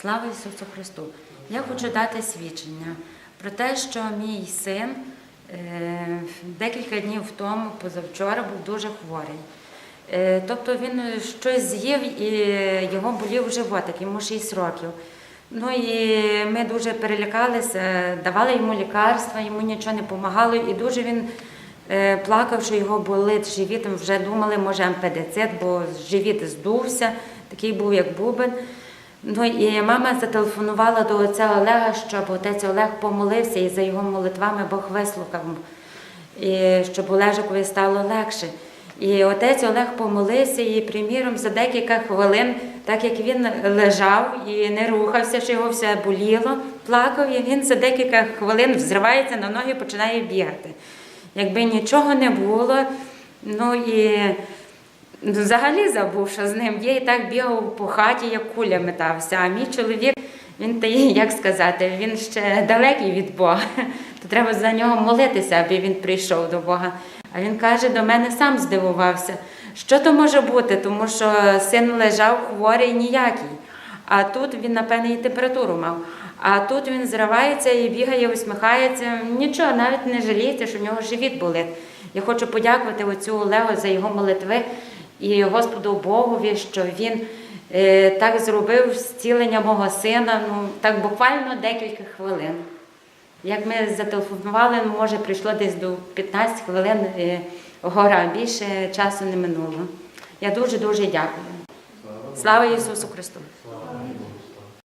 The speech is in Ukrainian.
Слава Ісусу Христу! Я хочу дати свідчення про те, що мій син е, декілька днів тому, позавчора, був дуже хворий. Е, Тобто він щось з'їв і його болів животик, йому 6 років. Ну і ми дуже перелякалися, давали йому лікарства, йому нічого не допомагало, і дуже він е, плакав, що його болить живіт. Вже думали, може ампедицит, бо живіт здувся, такий був, як бубен. Ну і мама зателефонувала до отця Олега, щоб отець Олег помолився і за його молитвами Бог вислухав, і щоб Олежикові стало легше. І отець Олег помолився, і приміром за декілька хвилин, так як він лежав і не рухався, що його все боліло, плакав, і він за декілька хвилин взривається на ноги і починає бігати. Якби нічого не було, ну і взагалі забув, що з ним є, і так бігав по хаті, як куля метався. А мій чоловік, він та як сказати, він ще далекий від Бога. То треба за нього молитися, аби він прийшов до Бога. А він каже, до мене сам здивувався, що то може бути, тому що син лежав хворий ніякий. А тут він, напевне, і температуру мав. А тут він зривається і бігає, усміхається. Нічого, навіть не жаліється, що в нього живіт болить. Я хочу подякувати отцю Олегу за його молитви і Господу Богові, що він е, так зробив зцілення мого сина, ну так буквально декілька хвилин. Як ми зателефонували, ну, може прийшло десь до 15 хвилин е, гора, більше часу не минуло. Я дуже дуже дякую. Слава Ісусу Христу!